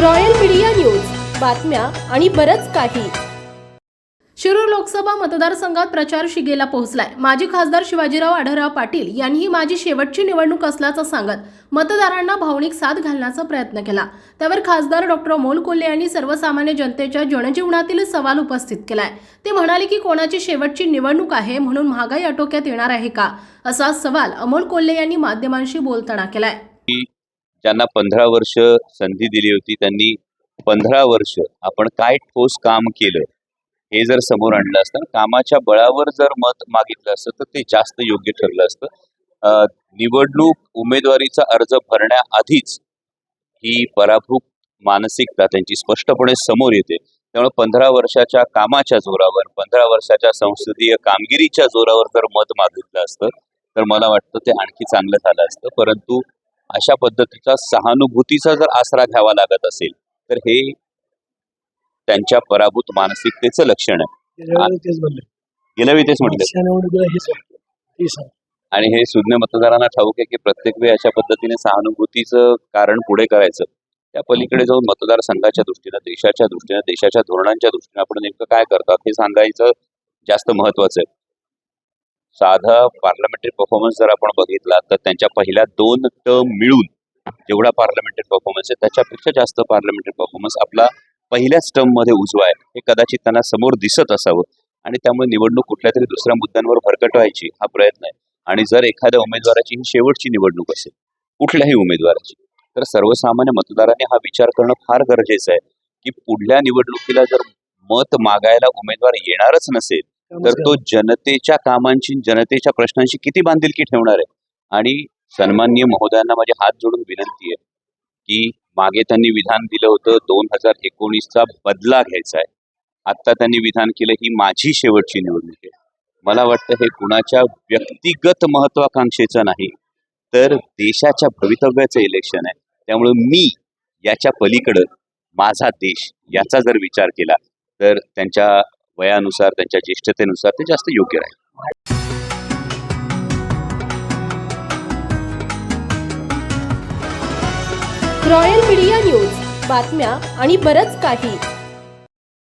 Royal media news. बातम्या आणि बरच काही. शिरूर लोकसभा मतदारसंघात प्रचार शिगेला पोहोचलाय. माजी खासदार शिवाजीराव आढळराव पाटील यांनी ही माझी शेवटची निवडणूक असल्याचं सांगत मतदारांना भावनिक साथ घालण्याचा प्रयत्न केला. त्यावर खासदार डॉक्टर अमोल कोल्हे यांनी सर्वसामान्य जनतेच्या जनजीवनातील सवाल उपस्थित केलाय. ते म्हणाले की कोणाची शेवटची निवडणूक आहे म्हणून महागाई आटोक्यात येणार आहे का? असा सवाल अमोल कोल्हे यांनी माध्यमांशी बोलताना केलाय. ज्यांना पंधरा वर्ष संधी दिली होती त्यांनी पंधरा वर्ष आपण काय ठोस काम केलं हे जर समोर आणलं असतं कामाच्या बळावर जर मत मागितलं असतं तर ते जास्त योग्य ठरलं असतं. निवडणूक उमेदवारीचा अर्ज भरण्याआधीच ही पराभूत मानसिकता त्यांची स्पष्टपणे समोर येते. त्यामुळे पंधरा वर्षाच्या कामाच्या जोरावर पंधरा वर्षाच्या संसदीय कामगिरीच्या जोरावर जर मत मागितलं असतं तर मला वाटतं ते आणखी चांगलं झालं असतं. परंतु अशा पद्धतीचा सहानुभूतीचा जर आसरा घ्यावा लागत असेल तर हे त्यांच्या पराभूत मानसिकतेचं लक्षण आहे. गेल्या वेळी तेच म्हटलं. आणि हे सुज्ञ मतदारांना ठाऊक आहे की प्रत्येक वेळी अशा पद्धतीने सहानुभूतीचं कारण पुढे करायचं त्या पलीकडे जाऊन मतदारसंघाच्या दृष्टीनं देशाच्या दृष्टीनं देशाच्या धोरणांच्या दृष्टीनं आपण नेमकं काय करतात हे सांगायचं जास्त महत्वाचं आहे. साधा पार्लमेंटरी परफॉर्मन्स जर आपण बघितला तर त्यांच्या पहिल्या दोन टर्म मिळून जेवढा पार्लमेंटरी परफॉर्मन्स आहे त्याच्यापेक्षा जास्त पार्लमेंटरी परफॉर्मन्स आपला पहिल्याच टर्ममध्ये उजवा आहे. हे कदाचित त्यांना समोर दिसत असावं. आणि त्यामुळे निवडणूक कुठल्या तरी दुसऱ्या मुद्द्यांवर भरकट व्हायची हा प्रयत्न आहे. आणि जर एखाद्या उमेदवाराची ही शेवटची निवडणूक असेल कुठल्याही उमेदवाराची तर सर्वसामान्य मतदारांनी हा विचार करणं फार गरजेचं आहे की पुढल्या निवडणुकीला जर मत मागायला उमेदवार येणारच नसेल तर तो जनतेच्या कामांची जनतेच्या प्रश्नांशी किती बांधिलकी ठेवणार आहे? आणि सन्माननीय महोदयांना माझे हात जोडून विनंती आहे की मागे त्यांनी विधान दिलं होतं दोन हजार एकोणीसचा बदला घ्यायचा आहे. आता त्यांनी विधान केलं ही माझी शेवटची निवडणूक आहे. मला वाटतं हे कुणाच्या व्यक्तिगत महत्वाकांक्षेचं नाही तर देशाच्या भवितव्याचं इलेक्शन आहे. त्यामुळे मी याच्या पलीकडं माझा देश याचा जर विचार केला तर त्यांच्या वयानुसार त्यांच्या ज्येष्ठतेनुसार ते जास्त योग्य राहील. रॉयल मीडिया न्यूज बातम्या आणि बरच काही.